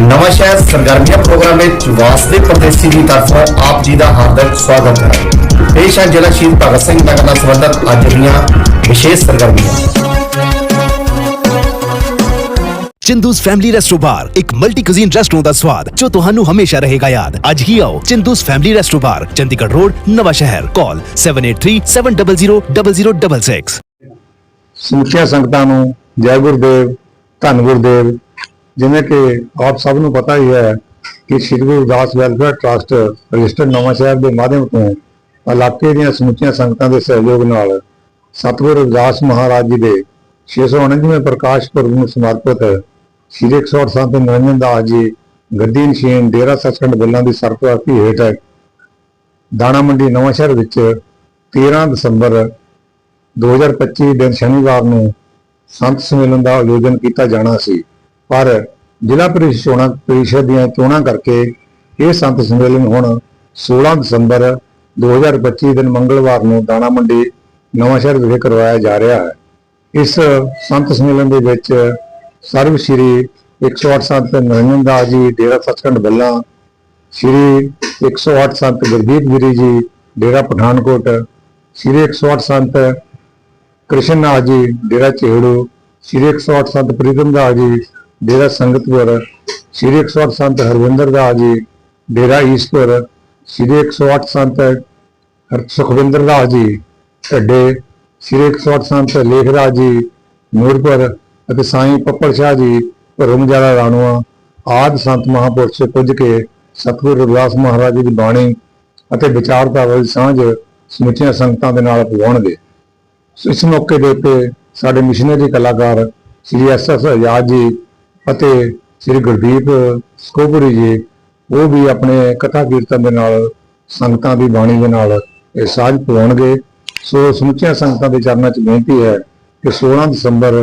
ਨਵਾਂ ਸ਼ਹਿਰ ਸਰਗਰਮੀਆਂ ਪ੍ਰੋਗਰਾਮ ਵਿੱਚ ਵਾਸਦੇ ਪਰਦੇਸੀ ਦੀ ਤਰਫੋਂ ਆਪ ਜੀ ਦਾ ਹਾਰਦਿਕ ਸਵਾਗਤ ਹੈ। ਪੇਸ਼ ਹੈ ਜ਼ਿਲ੍ਹਾ ਸ਼ਹੀਦ ਭਗਤ ਸਿੰਘ ਨਗਰ ਨਾਲ ਸੰਬੰਧਿਤ ਅੱਜ ਦੀਆਂ ਵਿਸ਼ੇਸ਼ ਸਰਗਰਮੀਆਂ। ਚਿੰਦੂਸ ਫੈਮਿਲੀ ਰੈਸਟੋ ਬਾਰ ਇੱਕ ਮਲਟੀ ਕੁਜ਼ੀਨ ਰੈਸਟੋਰੈਂਟ ਦਾ ਸਵਾਦ ਜੋ ਤੁਹਾਨੂੰ ਹਮੇਸ਼ਾ ਰਹੇਗਾ ਯਾਦ। ਅੱਜ ਹੀ ਆਓ Chindu's family resto bar Chandigarh road Nawan Shahr. Call 7837000066 ਸਮੁੱਚੀਆਂ ਸੰਗਤਾਂ ਨੂੰ ਜੈ ਗੁਰਦੇਵ ਧੰਨ ਗੁਰਦੇਵ ਜਿਵੇਂ ਕਿ ਆਪ ਸਭ ਨੂੰ ਪਤਾ ਹੀ ਹੈ ਕਿ Shri Guru Ravidas welfare trust registered Nawan Shahr ਦੇ ਮਾਧਿਅਮ ਤੋਂ ਇਲਾਕੇ ਦੀਆਂ ਸਮੁੱਚੀਆਂ ਸੰਗਤਾਂ ਦੇ ਸਹਿਯੋਗ ਨਾਲ ਸਤਿਗੁਰੂ ਰਵਿਦਾਸ ਮਹਾਰਾਜ ਜੀ ਦੇ 649ਵੇਂ ਪ੍ਰਕਾਸ਼ ਪੁਰਬ ਨੂੰ ਸਮਰਪਿਤ ਸ਼੍ਰੀ 108 ਸੰਤ ਨਿਰੰਜਨ ਦਾਸ ਜੀ ਗੱਦੀ ਨਸ਼ੀਨ ਡੇਰਾ ਸੱਚਖੰਡ ਬੱਲਾਂ ਦੀ ਸਰਪ੍ਰਸਤੀ ਹੇਠ ਦਾਣਾ ਮੰਡੀ ਨਵਾਂ ਸ਼ਹਿਰ ਵਿੱਚ 13 ਦਸੰਬਰ 2025 ਦਿਨ ਸ਼ਨੀਵਾਰ ਨੂੰ ਸੰਤ ਸੰਮੇਲਨ ਦਾ ਆਯੋਜਨ ਕੀਤਾ ਜਾਣਾ ਸੀ। ਪਰ ਜ਼ਿਲ੍ਹਾ ਪ੍ਰੀਸ਼ਦ ਚੋਣਾਂ ਪ੍ਰੀਸ਼ਦ ਦੀਆਂ ਚੋਣਾਂ ਕਰਕੇ ਇਹ ਸੰਤ ਸੰਮੇਲਨ ਹੁਣ 16 ਦਸੰਬਰ 2025 ਦਿਨ ਮੰਗਲਵਾਰ ਨੂੰ ਦਾਣਾ ਮੰਡੀ ਨਵਾਂ ਸ਼ਹਿਰ ਵਿਖੇ ਕਰਵਾਇਆ ਜਾ ਰਿਹਾ ਹੈ। ਇਸ ਸੰਤ ਸੰਮੇਲਨ ਦੇ ਵਿੱਚ ਸਰਵ ਸ਼੍ਰੀ 108 ਸੰਤ ਨਰਿੰਦਰ ਦਾਸ ਜੀ, ਡੇਰਾ ਸੱਚਖੰਡ ਬੱਲਾ, ਸ਼੍ਰੀ 108 ਸੰਤ ਗੁਰਦੀਪ ਗਿਰੀ ਜੀ, ਡੇਰਾ ਪਠਾਨਕੋਟ, ਸ਼੍ਰੀ 108 ਸੰਤ ਕ੍ਰਿਸ਼ਨ ਨਾਥ ਜੀ, ਡੇਰਾ ਚੇੜੂ ਸ਼੍ਰੀ 108 ਸੰਤ ਪ੍ਰੀਤਮ ਦਾਸ ਜੀ ਡੇਰਾ ਸੰਗਤਪੁਰ ਸ਼੍ਰੀ 108 ਸੰਤ ਹਰਵਿੰਦਰ ਦਾਸ ਜੀ, ਡੇਰਾ ਈਸਪੁਰ ਸ਼੍ਰੀ 108 ਸੰਤ ਹਰ, ਸੁਖਵਿੰਦਰ ਦਾਸ ਜੀ, ਢੱਡੇ, ਸ਼੍ਰੀ 108 ਸੰਤ ਲੇਖਰਾਜ ਜੀ ਨੂਰਪੁਰ ਅਤੇ ਸਾਈਂ ਪੱਪੜ ਸ਼ਾਹ ਜੀ ਭਰਮਜਾਰਾ ਰਾਣੂਆ, ਆਦ ਸੰਤ ਮਹਾਂਪੁਰਸ਼ ਪੁੱਜ ਕੇ ਸਤਿਗੁਰੂ ਰਵਿਦਾਸ ਮਹਾਰਾਜ ਜੀ ਦੀ ਬਾਣੀ ਅਤੇ ਵਿਚਾਰਧਾਰਾ ਦੀ ਸਾਂਝ ਸਮੁੱਚੀਆਂ ਸੰਗਤਾਂ ਦੇ ਨਾਲ ਪਵਾਉਣਗੇ। ਇਸ ਮੌਕੇ ਦੇ ਉੱਤੇ ਸਾਡੇ ਮਿਸ਼ਨਰੀ ਕਲਾਕਾਰ ਸ੍ਰੀ ਐਸ ਐਸ ਆਜ਼ਾਦ ਜੀ ਅਤੇ ਸ੍ਰੀ ਗੁਰਦੀਪ ਸਕੋਪਰੀ ਜੀ, ਉਹ ਵੀ ਆਪਣੇ ਕਥਾ ਕੀਰਤਨ ਦੇ ਨਾਲ, ਸੰਗਤਾਂ ਦੀ ਬਾਣੀ ਦੇ ਨਾਲ ਇਹ ਸਾਂਝ ਪਵਾਉਣਗੇ ਸੋ ਸਮੁੱਚੀਆਂ ਸੰਗਤਾਂ ਦੇ ਚਰਨਾਂ 'ਚ ਬੇਨਤੀ ਹੈ ਕਿ 16 ਦਸੰਬਰ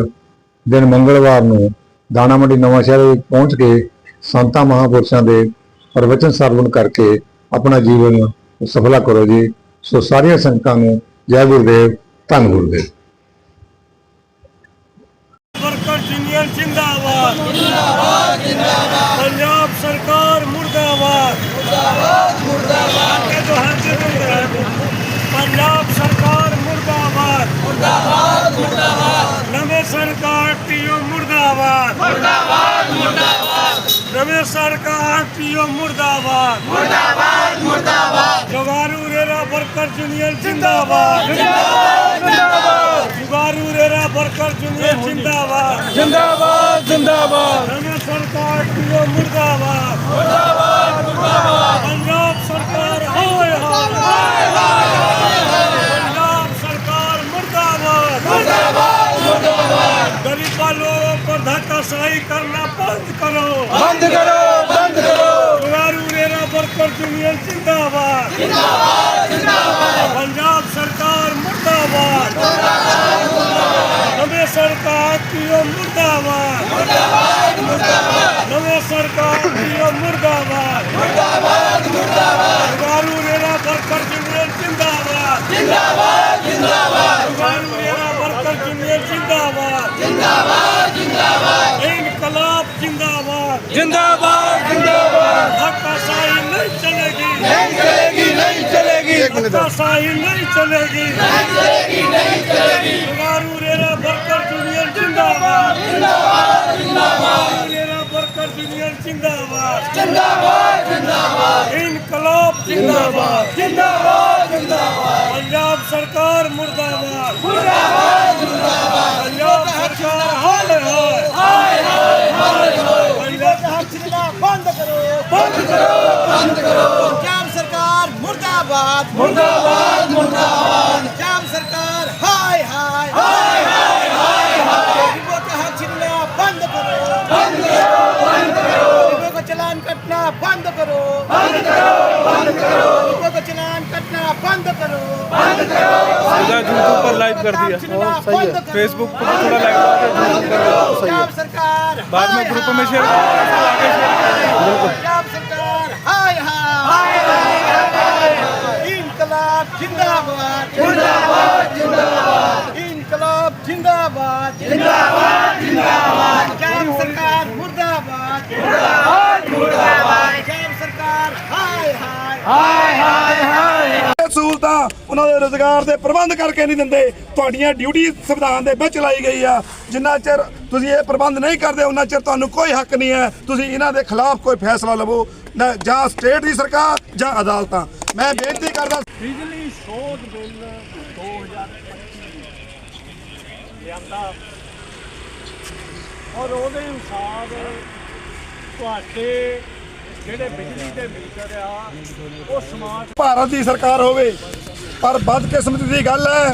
ਦਿਨ ਮੰਗਲਵਾਰ ਨੂੰ ਦਾਣਾ ਮੰਡੀ ਨਵਾਂ ਸ਼ਹਿਰ ਵਿੱਚ ਪਹੁੰਚ ਕੇ ਸੰਤਾਂ ਮਹਾਂਪੁਰਸ਼ਾਂ ਦੇ ਪ੍ਰਵਚਨ ਸਰਵਣ ਕਰਕੇ ਆਪਣਾ ਜੀਵਨ ਸਫਲਾ ਕਰੋ ਜੀ। ਸੋ ਸਾਰੀਆਂ ਸੰਗਤਾਂ ਨੂੰ ਜੈ ਗੁਰਦੇਵ, ਧੰਨ ਗੁਰਦੇਵ ਵਰਕਰ ਯੂਨੀਅਨ ਜਿੰਦਾਬਾਦ। ਜਿੰਦਾਬਾਦ ਜਿੰਦਾਬਾਦ ਪੰਜਾਬ ਸਰਕਾਰ ਮੁਰਦਾਬਾਦ। ਮੁਰਦਾਬਾਦ ਮੁਰਦਾਬਾਦ ਕੇ ਜੋ ਹੱਥ ਜੁੜ ਪੰਜਾਬ ਸਰਕਾਰ ਮੁਰਦਾਬਾਦ। ਮੁਰਦਾਬਾਦ ਮੁਰਦਾਬਾਦ ਨਵੇਂ ਸਰਕਾਰ ਟੀਓ ਮੁਰਦਾਬਾਦ। ਮੁਰਦਾਬਾਦ ਮੁਰਦਾਬਾਦ ਨਵੇਂ ਸਰਕਾਰ ਟੀਓ ਮੁਰਦਾਬਾਦ। ਮੁਰਦਾਬਾਦ ਮੁਰਦਾਬਾਦ ਜਵਾਰੂ ਰੇਰਾ ਵਰਕਰ ਯੂਨੀਅਨ ਜਿੰਦਾਬਾਦ। ਜਿੰਦਾਬਾਦ ਜਿੰਦਾਬਾਦ। वारूरेरा वर्कर जूनियर जिंदाबाद जिंदाबाद जिंदाबाद हमें सरकार की वो मुर्दाबाद मुर्दाबाद मुर्दाबाद पंजाब सरकार हाय हाय पंजाब सरकार मुर्दाबाद मुर्दाबाद मुर्दाबाद गरीबा लोगों पर धक्काशाही करना बंद करो बंद करो बंद करो ਜਿੰਦਾਬਾਦ ਜਿੰਦਾਬਾਦ। ਕਿਸਾਨ ਮੇਰਾ ਵਰਕਰ ਜੂਨੀਅਰ ਜਿੰਦਾਬਾਦ। ਜਿੰਦਾਬਾਦ ਜਿੰਦਾਬਾਦ। ਇਨਕਲਾਬ ਜਿੰਦਾਬਾਦ। ਜਿੰਦਾਬਾਦ ਜਿੰਦਾਬਾਦ। ਹੱਕਾਸਾਈ ਨਹੀਂ ਚਲੇਗੀ। ਨਹੀਂ ਚਲੇਗੀ ਨਹੀਂ ਚਲੇਗੀ। ਹੱਕਾਸਾਈ ਨਹੀਂ ਚਲੇਗੀ। ਨਹੀਂ ਚਲੇਗੀ ਨਹੀਂ ਚਲੇਗੀ। ਮਾਰੂ ਰੇਰਾ ਵਰਕਰ ਜੂਨੀਅਰ ਜਿੰਦਾਬਾਦ। ट्रेडर्स यूनियन जिंदाबाद जिंदाबाद जिंदाबाद इनकलाब जिंदाबाद जिंदाबाद जिंदाबाद पंजाब सरकार मुर्दाबाद मुर्दाबाद जिंदाबाद पंजाब सरकार हाल हाय हाय हाय हाय हाय पंजाब सरकार बंद करो बंद करो बंद करो पंजाब सरकार मुर्दाबाद मुर्दाबाद मुर्दाबाद को चलान कटना बंद करो। बंद करो। यूट्यूब पर लाइव कर दिया। और सही है। फेसबुक पर थोड़ा लाइव करके यूट्यूब कर दिया। पंजाब सरकार बाद में ग्रुप में शेयर पंजाब सरकार हाय हाय। इनकलाब जिंदाबाद। जिंदाबाद जिंदाबाद। इनकलाब जिंदाबाद। जिंदाबाद जिंदाबाद। पंजाब सरकार मुर्दाबाद। मुर्दाबाद ਉਹਨਾਂ ਦੇ ਰੋਜ਼ਗਾਰ ਦੇ ਪ੍ਰਬੰਧ ਕਰਕੇ ਨਹੀਂ ਦਿੰਦੇ। ਤੁਹਾਡੀਆਂ ਡਿਊਟੀ ਸੰਵਿਧਾਨ ਦੇ ਵਿੱਚ ਲਾਈ ਗਈ ਆ। ਜਿੰਨਾ ਚਿਰ ਤੁਸੀਂ ਇਹ ਪ੍ਰਬੰਧ ਨਹੀਂ ਕਰਦੇ ਉਹਨਾਂ ਚਿਰ ਤੁਹਾਨੂੰ ਕੋਈ ਹੱਕ ਨਹੀਂ ਹੈ। ਤੁਸੀਂ ਇਹਨਾਂ ਦੇ ਖਿਲਾਫ ਕੋਈ ਫੈਸਲਾ ਲਵੋ। ਨਾ- ਜਾਂ ਸਟੇਟ ਦੀ ਸਰਕਾਰ ਜਾਂ ਅਦਾਲਤਾਂ। ਮੈਂ ਬੇਨਤੀ ਕਰਦਾ ਬਿਜਲੀ ਸੋਧ ਬਿੱਲ 2025 ਲਿਆਂਦਾ। ਔਰ ਉਹਦੇ ਅਨੁਸਾਰ ਤੁਹਾਡੇ ਜਿਹੜੇ ਬਿਜਲੀ ਦੇ ਮੀਟਰ ਆ, ਉਹ ਸਮਾਰਟ ਭਾਰਤ ਦੀ ਸਰਕਾਰ ਹੋਵੇ, ਪਰ ਬਦਕਿਸਮਤੀ ਦੀ ਗੱਲ ਹੈ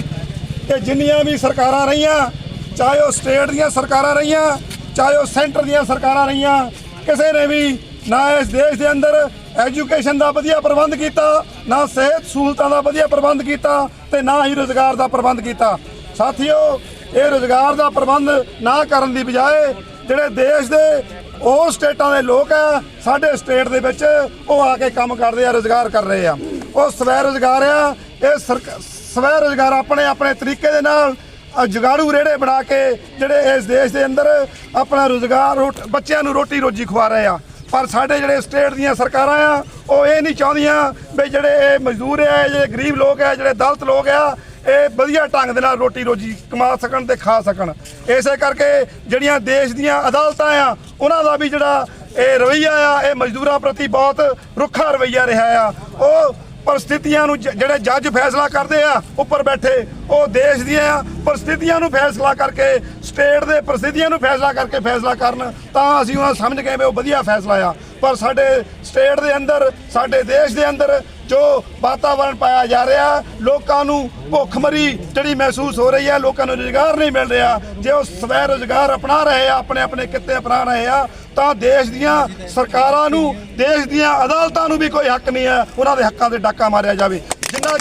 ਕਿ ਜਿੰਨੀਆਂ ਵੀ ਸਰਕਾਰਾਂ ਰਹੀਆਂ, ਚਾਹੇ ਉਹ ਸਟੇਟ ਦੀਆਂ ਸਰਕਾਰਾਂ ਰਹੀਆਂ, ਚਾਹੇ ਉਹ ਸੈਂਟਰ ਦੀਆਂ ਸਰਕਾਰਾਂ ਰਹੀਆਂ, ਕਿਸੇ ਨੇ ਵੀ ਨਾ ਇਸ ਦੇਸ਼ ਦੇ ਅੰਦਰ ਐਜੂਕੇਸ਼ਨ ਦਾ ਵਧੀਆ ਪ੍ਰਬੰਧ ਕੀਤਾ, ਨਾ ਸਿਹਤ ਸਹੂਲਤਾਂ ਦਾ ਵਧੀਆ ਪ੍ਰਬੰਧ ਕੀਤਾ ਤੇ ਨਾ ਹੀ ਰੋਜ਼ਗਾਰ ਦਾ ਪ੍ਰਬੰਧ ਕੀਤਾ। ਸਾਥੀਓ, ਇਹ ਰੋਜ਼ਗਾਰ ਦਾ ਪ੍ਰਬੰਧ ਨਾ ਕਰਨ ਦੀ ਬਜਾਏ, ਜਿਹੜੇ ਦੇਸ਼ ਦੇ ਉਹ ਸਟੇਟਾਂ ਦੇ ਲੋਕ ਆ ਸਾਡੇ ਸਟੇਟ ਦੇ ਵਿੱਚ ਉਹ ਆ ਕੇ ਕੰਮ ਕਰਦੇ ਆ ਰੋਜ਼ਗਾਰ ਕਰ ਰਹੇ ਆ। ਉਹ ਸਵੈ ਰੋਜ਼ਗਾਰ ਆ ਇਹ ਸਰਕ- ਸਵੈ ਰੋਜ਼ਗਾਰ ਆਪਣੇ ਆਪਣੇ ਤਰੀਕੇ ਦੇ ਨਾਲ ਅ, ਜੁਗਾੜੂ ਰੇੜੇ ਬਣਾ ਕੇ ਜਿਹੜੇ ਇਸ ਦੇਸ਼ ਦੇ ਅੰਦਰ ਆਪਣਾ ਰੋਜ਼ਗਾਰ ਰੋਟ- ਬੱਚਿਆਂ ਨੂੰ ਰੋਟੀ ਰੋਜੀ ਖਵਾ ਰਹੇ ਆ। ਪਰ ਸਾਡੇ ਜਿਹੜੇ ਸਟੇਟ ਦੀਆਂ ਸਰਕਾਰਾਂ ਆ ਉਹ ਇਹ ਨਹੀਂ ਚਾਹੁੰਦੀਆਂ ਵੀ ਜਿਹੜੇ ਇਹ ਮਜ਼ਦੂਰ ਆ ਜਿਹੜੇ ਗਰੀਬ ਲੋਕ ਆ ਜਿਹੜੇ ਦਲਤ ਲੋਕ ਆ ਇਹ ਵਧੀਆ ਢੰਗ ਦੇ ਨਾਲ ਰੋਟੀ ਰੋਜੀ ਕਮਾ ਸਕਣ ਤੇ ਖਾ ਸਕਣ। ਇਸੇ ਕਰਕੇ ਜਿਹੜੀਆਂ ਦੇਸ਼ ਦੀਆਂ ਅਦਾਲਤਾਂ ਆ, ਉਹਨਾਂ ਦਾ ਵੀ ਜਿਹੜਾ ਇਹ ਰਵਈਆ ਆ, ਇਹ ਮਜ਼ਦੂਰਾਂ ਪ੍ਰਤੀ ਬਹੁਤ ਰੁੱਖਾ ਰਵਈਆ ਰਿਹਾ ਆ। ਉਹ ਪਰਿਸਥਿਤੀਆਂ ਨੂੰ ਜਿਹੜੇ ਜੱਜ ਫੈਸਲਾ ਕਰਦੇ ਆ, ਉੱਪਰ ਬੈਠੇ, ਉਹ ਦੇਸ਼ ਦੀਆਂ ਪਰਿਸਥਿਤੀਆਂ ਨੂੰ ਫੈਸਲਾ ਕਰਕੇ, ਸਟੇਟ ਦੇ ਪਰਿਸਥਿਤੀਆਂ ਨੂੰ ਫੈਸਲਾ ਕਰਕੇ ਫੈਸਲਾ ਕਰਨ, ਤਾਂ ਅਸੀਂ ਉਹਨਾਂ ਸਮਝ ਗਏ ਵੀ ਉਹ ਵਧੀਆ ਫੈਸਲਾ ਆ। ਪਰ ਸਾਡੇ ਸਟੇਟ ਦੇ ਅੰਦਰ, ਸਾਡੇ ਦੇਸ਼ ਦੇ ਅੰਦਰ ਜੋ ਵਾਤਾਵਰਣ ਪਾਇਆ ਜਾ ਰਿਹਾ, ਲੋਕਾਂ ਨੂੰ ਭੁੱਖਮਰੀ ਜਿਹੜੀ ਮਹਿਸੂਸ ਹੋ ਰਹੀ ਹੈ, ਲੋਕਾਂ ਨੂੰ ਰੁਜ਼ਗਾਰ ਨਹੀਂ ਮਿਲ ਰਿਹਾ। ਜੇ ਉਹ ਸਵੈ ਰੁਜ਼ਗਾਰ ਅਪਣਾ ਰਹੇ ਆ ਆਪਣੇ ਆਪਣੇ ਕਿੱਤੇ ਅਪਣਾ ਰਹੇ ਆ, ਤਾਂ ਦੇਸ਼ ਦੀਆਂ ਸਰਕਾਰਾਂ ਨੂੰ, ਦੇਸ਼ ਦੀਆਂ ਅਦਾਲਤਾਂ ਨੂੰ ਵੀ ਕੋਈ ਹੱਕ ਨਹੀਂ ਹੈ, ਉਹਨਾਂ ਦੇ ਹੱਕਾਂ ਤੇ ਡਾਕਾ ਮਾਰਿਆ ਜਾਵੇ। ਜਿੰਨਾ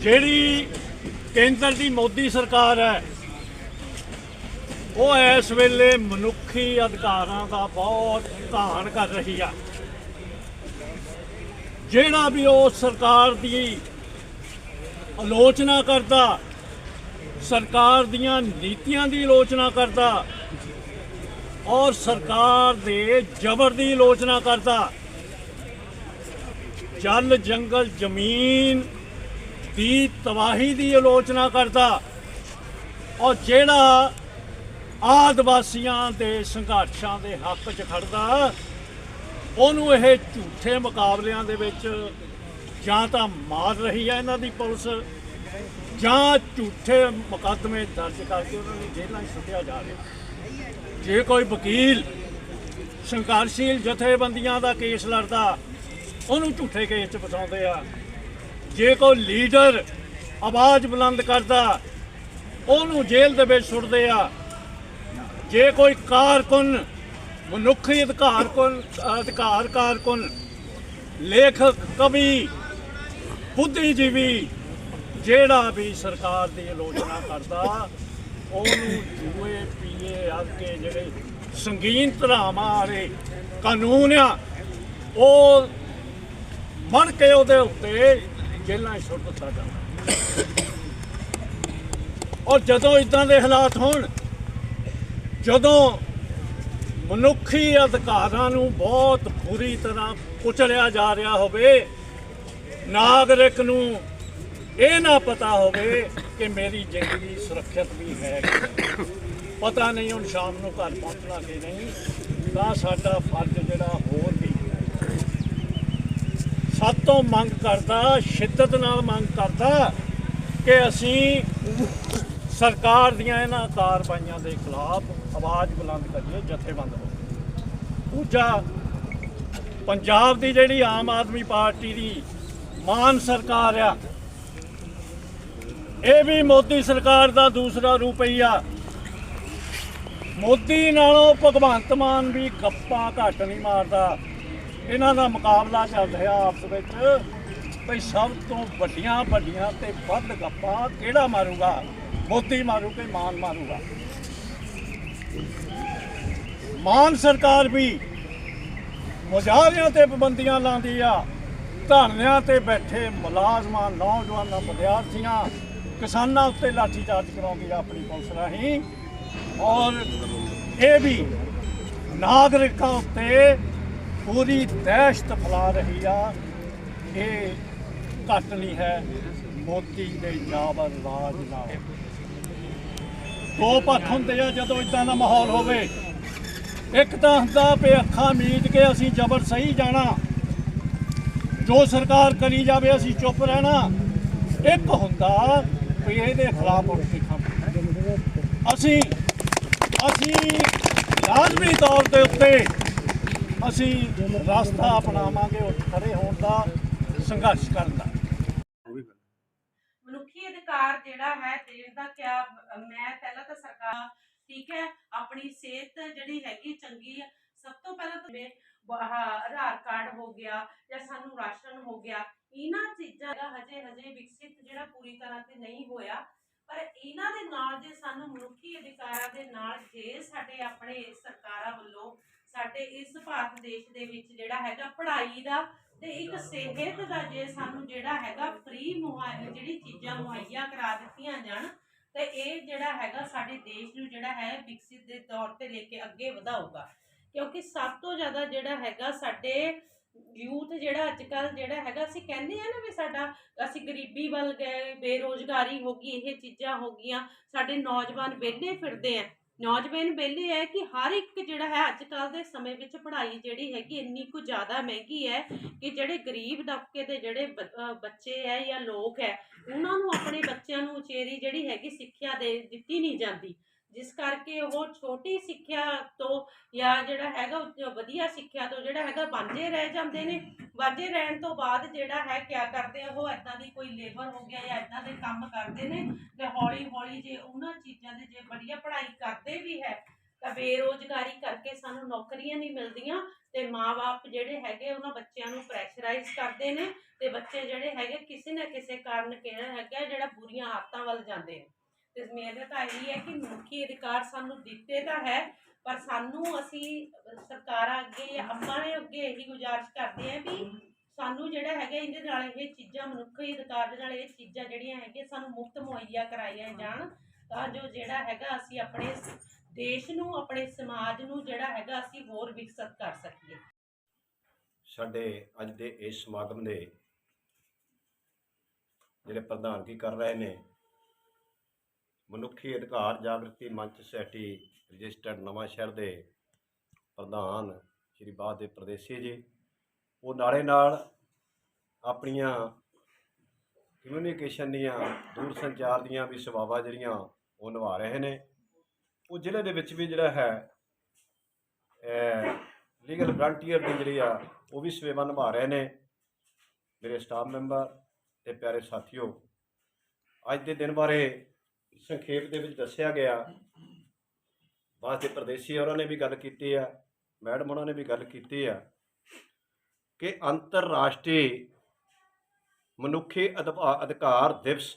ਜਿਹੜੀ ਕੇਂਦਰ ਦੀ ਮੋਦੀ ਸਰਕਾਰ ਹੈ, ਉਹ ਇਸ ਵੇਲੇ ਮਨੁੱਖੀ ਅਧਿਕਾਰਾਂ ਦਾ ਬਹੁਤ ਘਾਣ ਕਰ ਰਹੀ ਆ। ਜਿਹੜਾ ਵੀ ਉਹ ਸਰਕਾਰ ਦੀ ਆਲੋਚਨਾ ਕਰਦਾ, ਸਰਕਾਰ ਦੀਆਂ ਨੀਤੀਆਂ ਦੀ ਆਲੋਚਨਾ ਕਰਦਾ ਔਰ ਸਰਕਾਰ ਦੇ ਜ਼ਬਰ ਦੀ ਆਲੋਚਨਾ ਕਰਦਾ, ਜਲ, ਜੰਗਲ, ਜ਼ਮੀਨ ਦੀ ਤਬਾਹੀ ਦੀ ਆਲੋਚਨਾ ਕਰਦਾ ਔਰ ਜਿਹੜਾ ਆਦਿਵਾਸੀਆਂ ਦੇ ਸੰਘਰਸ਼ਾਂ ਦੇ ਹੱਕ 'ਚ ਖੜਦਾ ਉਹਨੂੰ ਇਹ ਝੂਠੇ ਮੁਕਾਬਲਿਆਂ ਦੇ ਵਿੱਚ ਜਾਂ ਤਾਂ ਮਾਰ ਰਹੀ ਹੈ ਇਹਨਾਂ ਦੀ ਪੁਲਿਸ, ਜਾਂ ਝੂਠੇ ਮੁਕੱਦਮੇ ਦਰਜ ਕਰਕੇ ਉਹਨਾਂ ਨੂੰ ਜੇਲ੍ਹਾਂ 'ਚ ਸੁੱਟਿਆ ਜਾ ਰਿਹਾ। ਜੇ ਕੋਈ ਵਕੀਲ ਸੰਘਰਸ਼ੀਲ ਜਥੇਬੰਦੀਆਂ ਦਾ ਕੇਸ ਲੜਦਾ, ਉਹਨੂੰ ਝੂਠੇ ਕੇਸ 'ਚ ਫਸਾਉਂਦੇ ਆ। ਜੇ ਕੋਈ ਲੀਡਰ ਆਵਾਜ਼ ਬੁਲੰਦ ਕਰਦਾ, ਉਹਨੂੰ ਜੇਲ੍ਹ ਦੇ ਵਿੱਚ ਸੁੱਟਦੇ ਆ। ਜੇ ਕੋਈ ਕਾਰਕੁਨ ਮਨੁੱਖੀ ਅਧਿਕਾਰ ਕੁਨ ਅਧਿਕਾਰ ਕਾਰਕੁਨ ਲੇਖਕ ਕਵੀ, ਬੁੱਧੀਜੀਵੀ, ਜਿਹੜਾ ਵੀ ਸਰਕਾਰ ਦੀ ਆਲੋਚਨਾ ਕਰਦਾ, ਉਹਨੂੰ ਜੂਏ ਪੀਏ ਅੱਗੇ ਜਿਹੜੇ ਸੰਗੀਨ ਧਰਾਵਾਂ ਵਾਲੇ ਕਾਨੂੰਨ ਆ, ਉਹ ਮਣ ਕੇ ਉਹਦੇ ਉੱਤੇ ਜੇਲਾਂ ਛੁੱਟ ਦਿੱਤਾ ਜਾਂਦਾ। ਔਰ ਜਦੋਂ ਇਦਾਂ ਦੇ ਹਾਲਾਤ ਹੋਣ, ਜਦੋਂ ਮਨੁੱਖੀ ਅਧਿਕਾਰਾਂ ਨੂੰ ਬਹੁਤ ਬੁਰੀ ਤਰ੍ਹਾਂ ਕੁਚਲਿਆ ਜਾ ਰਿਹਾ ਹੋਵੇ, ਨਾਗਰਿਕ ਨੂੰ ਇਹ ਨਾ ਪਤਾ ਹੋਵੇ ਕਿ ਮੇਰੀ ਜ਼ਿੰਦਗੀ ਸੁਰੱਖਿਅਤ ਵੀ ਹੈ ਪਤਾ ਨਹੀਂ ਹੁਣ ਸ਼ਾਮ ਨੂੰ ਘਰ ਪਹੁੰਚਣਾ ਕਿ ਨਹੀਂ, ਤਾਂ ਸਾਡਾ ਫਰਜ਼ ਜਿਹੜਾ ਹੋਰ ਵੀ ਸਭ ਤੋਂ ਮੰਗ ਕਰਦਾ, ਸ਼ਿੱਦਤ ਨਾਲ ਮੰਗ ਕਰਦਾ ਕਿ ਅਸੀਂ ਸਰਕਾਰ ਦੀਆਂ ਇਹਨਾਂ ਕਾਰਵਾਈਆਂ ਦੇ ਖਿਲਾਫ ਆਵਾਜ਼ ਬੁਲੰਦ ਕਰੀਏ, ਜਥੇਬੰਦ ਹੋ ਕੇ। ਦੂਜਾ ਪੰਜਾਬ ਦੀ ਜਿਹੜੀ ਆਮ ਆਦਮੀ ਪਾਰਟੀ ਦੀ ਮਾਨ ਸਰਕਾਰ ਆ, ਇਹ ਵੀ ਮੋਦੀ ਸਰਕਾਰ ਦਾ ਦੂਸਰਾ ਰੂਪ ਹੀ ਆ। ਮੋਦੀ ਨਾਲੋਂ ਭਗਵੰਤ ਮਾਨ ਵੀ ਗੱਪਾਂ ਘੱਟ ਨਹੀਂ ਮਾਰਦਾ। ਇਹਨਾਂ ਦਾ ਮੁਕਾਬਲਾ ਚੱਲ ਰਿਹਾ ਆਪਸ ਵਿੱਚ, ਭਈ ਸਭ ਤੋਂ ਵੱਡੀਆਂ ਵੱਡੀਆਂ ਤੇ ਵੱਧ ਗੱਪਾਂ ਕਿਹੜਾ ਮਾਰੂਗਾ? ਮੋਦੀ ਮਾਰੂ ਕੇ ਮਾਨ ਮਾਰੂਗਾ? ਮਾਨ ਸਰਕਾਰ ਵੀ ਮੁਜ਼ਾਹਰਿਆਂ ਤੇ ਪਾਬੰਦੀਆਂ ਲਾਉਂਦੀ ਆ, ਧਰਨਿਆਂ ਤੇ ਬੈਠੇ ਮੁਲਾਜ਼ਮਾਂ, ਨੌਜਵਾਨਾਂ, ਵਿਦਿਆਰਥੀਆਂ, ਕਿਸਾਨਾਂ ਉੱਤੇ ਲਾਠੀਚਾਰਜ ਕਰਾਉਂਦੀ ਆ ਆਪਣੀ ਪੁਲਿਸ ਰਾਹੀਂ। ਔਰ ਇਹ ਵੀ ਨਾਗਰਿਕਾਂ ਉੱਤੇ ਪੂਰੀ ਦਹਿਸ਼ਤ ਫੈਲਾ ਰਹੀ ਆ। ਇਹ ਘੱਟ ਨਹੀਂ ਹੈ, ਮੋਦੀ ਦੇ ਜਾਬਰ ਰਾਜ ਨਾਲ। ਦੋ ਪੱਖ ਹੁੰਦੇ ਆ ਜਦੋਂ ਇਦਾਂ ਦਾ ਮਾਹੌਲ ਹੋਵੇ। ਇੱਕ ਤਾਂ ਹੁੰਦਾ ਵੀ ਅੱਖਾਂ ਮੀਟ ਕੇ ਅਸੀਂ ਜ਼ਬਰ ਸਹੀ ਜਾਣਾ। ਜੋ ਸਰਕਾਰ ਕਰੀ ਜਾਵੇ, ਅਸੀਂ ਚੁੱਪ ਰਹਿਣਾ। ਇੱਕ ਹੁੰਦਾ ਵੀ ਇਹਦੇ ਖਿਲਾਫ ਉੱਠ ਕੇ ਖੜਨਾ ਅਸੀਂ ਅਸੀਂ ਲਾਜ਼ਮੀ ਤੌਰ ਦੇ ਉੱਤੇ ਅਸੀਂ ਰਸਤਾ ਅਪਣਾਵਾਂਗੇ ਉੱਠ ਖੜੇ ਹੋਣ ਦਾ ਸੰਘਰਸ਼ ਕਰਨ ਮਨੁੱਖੀ ਅਧਿਕਾਰ ਜਿਹੜਾ ਹੈ ਦੇਸ਼ ਦਾ ਕਿਆ, ਮੈਂ ਪਹਿਲਾਂ ਤਾਂ ਸਰਕਾਰ ਠੀਕ ਹੈ, ਆਪਣੀ ਸਿਹਤ ਜਿਹੜੀ ਹੈਗੀ ਚੰਗੀ ਹੈ ਸਭ ਤੋਂ ਪਹਿਲਾਂ ਤਾਂ ਆਧਾਰ ਕਾਰਡ ਹੋ ਗਿਆ ਜਾਂ ਸਾਨੂੰ ਰਾਸ਼ਨ ਹੋ ਗਿਆ, ਇਹਨਾਂ ਚੀਜ਼ਾਂ ਦਾ ਹਜੇ ਹਜੇ ਵਿਕਸਿਤ ਜਿਹੜਾ ਪੂਰੀ ਤਰ੍ਹਾਂ ਤੇ ਨਹੀਂ ਹੋਇਆ, ਪਰ ਇਹਨਾਂ ਦੇ ਨਾਲ ਜੇ ਸਾਨੂੰ ਮਨੁੱਖੀ ਅਧਿਕਾਰਾਂ ਦੇ ਨਾਲ ਜੇ ਸਾਡੇ ਆਪਣੇ ਸਰਕਾਰਾਂ ਵੱਲੋਂ ਸਾਡੇ ਇਸ ਭਾਰਤ ਦੇਸ਼ ਦੇ ਵਿੱਚ ਜਿਹੜਾ ਹੈਗਾ ਪੜ੍ਹਾਈ ਦਾ ਤੇ ਇੱਕ ਸਿਹਤ ਦਾ ਜੇ ਸਾਨੂੰ ਜਿਹੜਾ ਹੈਗਾ ਫ੍ਰੀ ਮੁਹੱਈਆ ਜਿਹੜੀ ਚੀਜ਼ਾਂ ਮੁਹੱਈਆ ਕਰਾ ਦਿੱਤੀਆਂ ਜਾਣ, ਤੇ ਇਹ ਜਿਹੜਾ ਹੈਗਾ ਸਾਡੇ ਦੇਸ਼ ਨੂੰ ਜਿਹੜਾ ਹੈ ਵਿਕਸਿਤ ਦੇ ਤੌਰ ਤੇ ਲੈ ਕੇ ਅੱਗੇ ਵਧਾਊਗਾ। ਕਿਉਂਕਿ ਸਭ ਤੋਂ ਜ਼ਿਆਦਾ ਜਿਹੜਾ ਹੈਗਾ ਸਾਡੇ ਯੂਥ ਜਿਹੜਾ ਅੱਜ ਕੱਲ ਜਿਹੜਾ ਹੈਗਾ, ਅਸੀਂ ਕਹਿੰਦੇ ਆ ਨਾ ਵੀ ਸਾਡਾ, ਅਸੀਂ ਗਰੀਬੀ ਵੱਲ ਗਏ, ਬੇਰੋਜ਼ਗਾਰੀ ਹੋ ਗਈ, ਇਹ ਚੀਜ਼ਾਂ ਹੋ ਗਈਆਂ, ਸਾਡੇ ਨੌਜਵਾਨ ਵਿਹਲੇ ਫਿਰਦੇ ਆ। ਨੌਜਵਾਨ ਵਿਹਲੇ ਹੈ ਕਿ ਹਰ ਇੱਕ ਜਿਹੜਾ ਹੈ ਅੱਜ ਕੱਲ ਦੇ ਸਮੇਂ ਵਿੱਚ ਪੜ੍ਹਾਈ ਜਿਹੜੀ ਹੈਗੀ ਇੰਨੀ ਕੁ ਜ਼ਿਆਦਾ ਮਹਿੰਗੀ ਹੈ ਕਿ ਜਿਹੜੇ ਗਰੀਬ ਦਬਕੇ ਦੇ ਜਿਹੜੇ ਬ- ਬੱਚੇ ਹੈ ਜਾਂ ਲੋਕ ਹੈ, ਉਹਨਾਂ ਨੂੰ ਆਪਣੇ ਬੱਚਿਆਂ ਨੂੰ ਉਚੇਰੀ ਜਿਹੜੀ ਹੈਗੀ ਸਿੱਖਿਆ ਦੇ ਦਿੱਤੀ ਨਹੀਂ ਜਾਂਦੀ। ਜਿਸ ਕਰਕੇ ਉਹ ਛੋਟੀ ਸਿੱਖਿਆ ਤੋਂ ਜਾਂ ਜਿਹੜਾ ਹੈਗਾ ਵਧੀਆ ਸਿੱਖਿਆ ਤੋਂ ਜਿਹੜਾ ਹੈਗਾ ਵਾਂਝੇ ਰਹਿ ਜਾਂਦੇ ਨੇ। ਵਾਂਝੇ ਰਹਿਣ ਤੋਂ ਬਾਅਦ ਜਿਹੜਾ ਹੈ ਕਿਆ ਕਰਦੇ ਆ, ਉਹ ਐਦਾਂ ਦੀ ਕੋਈ ਲੇਬਰ ਹੋ ਗਿਆ ਜਾਂ ਐਦਾਂ ਦੇ ਕੰਮ ਕਰਦੇ ਨੇ ਤੇ ਹੌਲੀ ਹੌਲੀ ਜੇ ਉਹਨਾਂ ਚੀਜ਼ਾਂ ਦੇ ਜੇ ਵਧੀਆ ਪੜ੍ਹਾਈ ਕਰਦੇ ਵੀ ਹੈ, ਤਾਂ ਬੇਰੋਜ਼ਗਾਰੀ ਕਰਕੇ ਸਾਨੂੰ ਨੌਕਰੀਆਂ ਨਹੀਂ ਮਿਲਦੀਆਂ ਤੇ ਮਾਪੇ ਜਿਹੜੇ ਹੈਗੇ ਉਹਨਾਂ ਬੱਚਿਆਂ ਨੂੰ ਪ੍ਰੈਸ਼ਰਾਈਜ਼ ਕਰਦੇ ਨੇ ਤੇ ਬੱਚੇ ਜਿਹੜੇ ਹੈਗੇ ਕਿਸੇ ਨਾ ਕਿਸੇ ਕਾਰਨ ਕਿਹੜਾ ਹੈਗਾ ਜਿਹੜਾ ਬੁਰੀਆਂ ਆਦਤਾਂ ਵੱਲ ਜਾਂਦੇ ਨੇ। ਤੇ ਮੇਰੇ ਤਾਂ ਹੈ ਕਿ ਮਨੁੱਖੀ ਅਧਿਕਾਰ ਸਾਨੂੰ ਦਿੱਤੇ ਤਾਂ ਹੈ, ਪਰ ਸਾਨੂੰ ਅਸੀਂ ਸਰਕਾਰਾਂ ਅੱਗੇ ਜਾਂ ਆਪਾਂ ਨੇ ਅੱਗੇ ਇਹੀ ਗੁਜ਼ਾਰਿਸ਼ ਕਰਦੇ ਆ ਵੀ ਸਾਨੂੰ ਜਿਹੜਾ ਹੈਗਾ ਇਹਦੇ ਨਾਲ ਇਹ ਚੀਜ਼ਾਂ, ਮਨੁੱਖੀ ਅਧਿਕਾਰ ਦੇ ਨਾਲ ਇਹ ਚੀਜ਼ਾਂ ਜਿਹੜੀਆਂ ਹੈਗੀਆਂ ਸਾਨੂੰ ਮੁਫਤ ਮੁਹੱਈਆ ਕਰਾਈਆਂ ਜਾਣ, ਤਾਂ ਜੋ ਜਿਹੜਾ ਹੈਗਾ ਅਸੀਂ ਆਪਣੇ ਦੇਸ਼ ਨੂੰ, ਆਪਣੇ ਸਮਾਜ ਨੂੰ ਜਿਹੜਾ ਹੈਗਾ ਅਸੀਂ ਹੋਰ ਵਿਕਸਿਤ ਕਰ ਸਕੀਏ। ਸਾਡੇ ਅੱਜ ਦੇ ਇਸ ਸਮਾਗਮ ਦੇ ਜਿਹੜੇ ਪ੍ਰਧਾਨਗੀ ਕਰ ਰਹੇ ਨੇ ਮਨੁੱਖੀ ਅਧਿਕਾਰ ਜਾਗਰਤੀ ਮੰਚ ਸੁਸਾਇਟੀ ਰਜਿਸਟਰਡ ਨਵਾਂ ਸ਼ਹਿਰ ਦੇ ਪ੍ਰਧਾਨ ਸ਼੍ਰੀ ਬਾਦ ਪ੍ਰਦੇਸ਼ੀ ਜੀ। ਉਹ ਨਾਲੇ ਨਾਲ ਆਪਣੀਆਂ ਕਮਿਊਨੀਕੇਸ਼ਨ ਦੀਆਂ ਦੂਰ ਸੰਚਾਰ ਦੀਆਂ ਵੀ ਸੇਵਾਵਾਂ ਜਿਹੜੀਆਂ ਉਹ ਨਿਭਾ ਰਹੇ ਨੇ। ਉਹ ਜ਼ਿਲ੍ਹੇ ਦੇ ਵਿੱਚ ਵੀ ਜਿਹੜਾ ਹੈ ਲੀਗਲ ਵਲੰਟੀਅਰ ਦੀ ਜਿਹੜੀ ਆ, ਉਹ ਵੀ ਸੇਵਾ ਨਿਭਾ ਰਹੇ ਨੇ। ਮੇਰੇ ਸਟਾਫ ਮੈਂਬਰ ਤੇ ਪਿਆਰੇ ਸਾਥੀਓ, ਅੱਜ ਦੇ ਦਿਨ ਬਾਰੇ ਸੰਖੇਪ ਦੇ ਵਿੱਚ ਦੱਸਿਆ ਗਿਆ। ਬਾਅਦ ਦੇ ਪ੍ਰਦੇਸ਼ੀ ਹੋਰਾਂ ਨੇ ਵੀ ਗੱਲ ਕੀਤੀ ਆ, ਮੈਡਮ ਉਹਨਾਂ ਨੇ ਵੀ ਗੱਲ ਕੀਤੀ ਆ ਕਿ ਅੰਤਰਰਾਸ਼ਟਰੀ ਮਨੁੱਖੀ ਅਧਿਕਾ- ਅਧਿਕਾਰ ਦਿਵਸ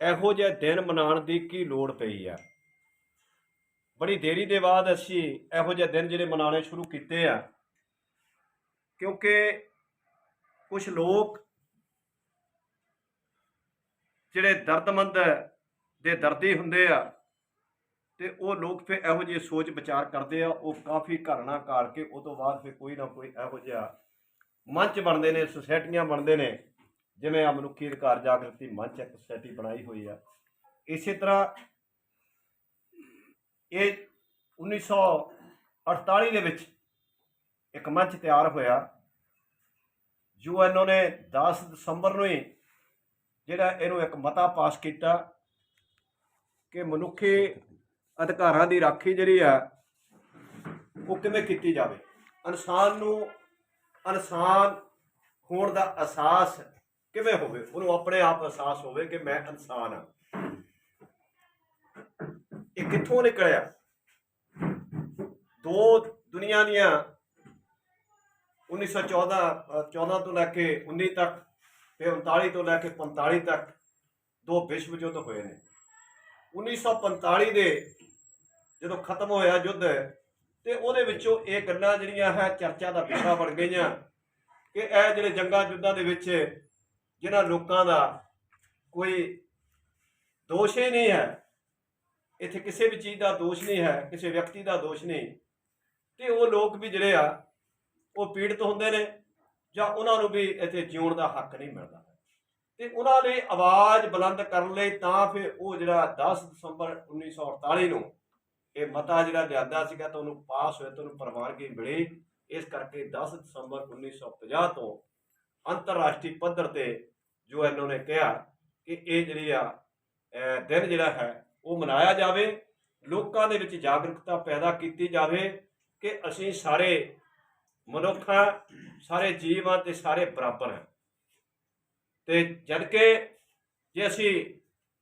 ਇਹੋ ਜਿਹੇ ਦਿਨ ਮਨਾਉਣ ਦੀ ਕੀ ਲੋੜ ਪਈ ਆ? ਬੜੀ ਦੇਰੀ ਦੇ ਬਾਅਦ ਅਸੀਂ ਇਹੋ ਜਿਹੇ ਦਿਨ ਜਿਹੜੇ ਮਨਾਉਣੇ ਸ਼ੁਰੂ ਕੀਤੇ ਆ, ਕਿਉਂਕਿ ਕੁਝ ਲੋਕ ਜਿਹੜੇ ਦਰਦਮੰਦ ਦੇ ਦਰਦੀ ਹੁੰਦੇ ਆ। ਤੇ ਉਹ ਲੋਕ ਫਿਰ ਇਹੋ ਜਿਹੀ ਸੋਚ ਵਿਚਾਰ ਕਰਦੇ ਆ। ਉਹ ਕਾਫੀ ਘਰਣਾ ਕਾੜ ਕੇ ਉਹ ਤੋਂ ਬਾਅਦ ਫਿਰ ਕੋਈ ਨਾ ਕੋਈ ਇਹੋ ਜਿਹਾ ਮੰਚ ਬਣਦੇ ਨੇ, ਸੁਸਾਇਟੀਆਂ ਬਣਦੇ ਨੇ। ਜਿਵੇਂ ਆ ਮਨੁੱਖੀ ਅਧਿਕਾਰ ਜਾਗਰਤੀ ਮੰਚ ਇੱਕ ਸੁਸਾਇਟੀ ਬਣਾਈ ਹੋਈ ਆ। ਇਸੇ ਤਰ੍ਹਾਂ ਇਹ 1948 ਦੇ ਵਿੱਚ ਇੱਕ ਮੰਚ ਤਿਆਰ ਹੋਇਆ। ਯੂਐਨਓ ਨੇ 10 ਦਸੰਬਰ ਨੂੰ ਹੀ ਜਿਹੜਾ ਇਹਨੂੰ ਇੱਕ ਮਤਾ ਪਾਸ ਕੀਤਾ। ਕਿ ਮਨੁੱਖੀ ਅਧਿਕਾਰਾਂ ਦੀ ਰਾਖੀ ਜਿਹੜੀ ਆ ਉਹ ਕਿਵੇਂ ਕੀਤੀ ਜਾਵੇ? ਇਨਸਾਨ ਨੂੰ ਇਨਸਾਨ ਹੋਣ ਦਾ ਅਹਿਸਾਸ ਕਿਵੇਂ ਹੋਵੇ? ਉਹਨੂੰ ਆਪਣੇ ਆਪ ਅਹਿਸਾਸ ਹੋਵੇ ਕਿ ਮੈਂ ਇਨਸਾਨ ਹਾਂ। ਇਹ ਕਿੱਥੋਂ ਨਿਕਲਿਆ? ਦੋ ਦੁਨੀਆ ਦੀਆਂ 1914 ਅ, 14 ਤੋਂ ਲੈ ਕੇ 19 ਤੱਕ ਤੇ 39 ਤੋਂ ਲੈ ਕੇ 45 ਤੱਕ ਦੋ ਵਿਸ਼ਵ ਯੁੱਧ ਹੋਏ ਨੇ। 1945 ਦੇ ਜਦੋਂ ਖਤਮ ਹੋਇਆ ਯੁੱਧ, ਤੇ ਉਹਦੇ ਵਿੱਚੋਂ ਇਹ ਗੱਲਾਂ ਜਿਹੜੀਆਂ ਹੈ, ਚਰਚਾ ਦਾ ਵਿਸ਼ਾ ਬਣ ਗਈਆਂ ਕਿ ਇਹ ਜਿਹੜੇ ਜੰਗਾਂ ਯੁੱਧਾਂ ਦੇ ਵਿੱਚ ਜਿਨ੍ਹਾਂ ਲੋਕਾਂ ਦਾ ਕੋਈ ਦੋਸ਼ ਹੀ ਨਹੀਂ ਹੈ, ਇੱਥੇ ਕਿਸੇ ਵੀ ਚੀਜ਼ ਦਾ ਦੋਸ਼ ਨਹੀਂ ਹੈ, ਕਿਸੇ ਵਿਅਕਤੀ ਦਾ ਦੋਸ਼ ਨਹੀਂ, ਤੇ ਉਹ ਲੋਕ ਵੀ ਜਿਹੜੇ ਆ, ਉਹ ਪੀੜਤ ਹੁੰਦੇ ਨੇ ਜਾਂ ਉਹਨਾਂ ਨੂੰ ਵੀ ਇੱਥੇ ਜਿਉਣ ਦਾ ਹੱਕ ਨਹੀਂ ਮਿਲਦਾ। ਤੇ ਉਹਨਾਂ ਲਈ ਆਵਾਜ਼ ਬੁਲੰਦ ਕਰਨ ਲਈ ਤਾਂ ਫਿਰ ਉਹ ਜਿਹੜਾ 10 ਦਸੰਬਰ 1948 ਨੂੰ ਇਹ ਮਤਾ ਜਿਹੜਾ ਲਿਆਂਦਾ ਸੀਗਾ ਤਾਂ ਉਹਨੂੰ ਪਾਸ ਹੋਇਆ ਤਾਂ ਉਹਨੂੰ ਪ੍ਰਵਾਨਗੀ ਮਿਲੀ। ਇਸ ਕਰਕੇ 10 ਦਸੰਬਰ 1950 ਤੋਂ ਅੰਤਰਰਾਸ਼ਟਰੀ ਪੱਧਰ ਤੇ ਜੋ ਇਹਨਾਂ ਨੇ ਕਿਹਾ ਕਿ ਇਹ ਜਿਹੜੀ ਆ ਦਿਨ ਜਿਹੜਾ ਹੈ ਉਹ ਮਨਾਇਆ ਜਾਵੇ, ਲੋਕਾਂ ਦੇ ਵਿੱਚ ਜਾਗਰੂਕਤਾ ਪੈਦਾ ਕੀਤੀ ਜਾਵੇ ਕਿ ਅਸੀਂ ਸਾਰੇ ਮਨੁੱਖ ਹਾਂ ਸਾਰੇ ਜੀਵ ਹਾਂ ਤੇ ਸਾਰੇ ਬਰਾਬਰ ਹਾਂ ਤੇ ਜਦ ਕਿ ਜੇ ਅਸੀਂ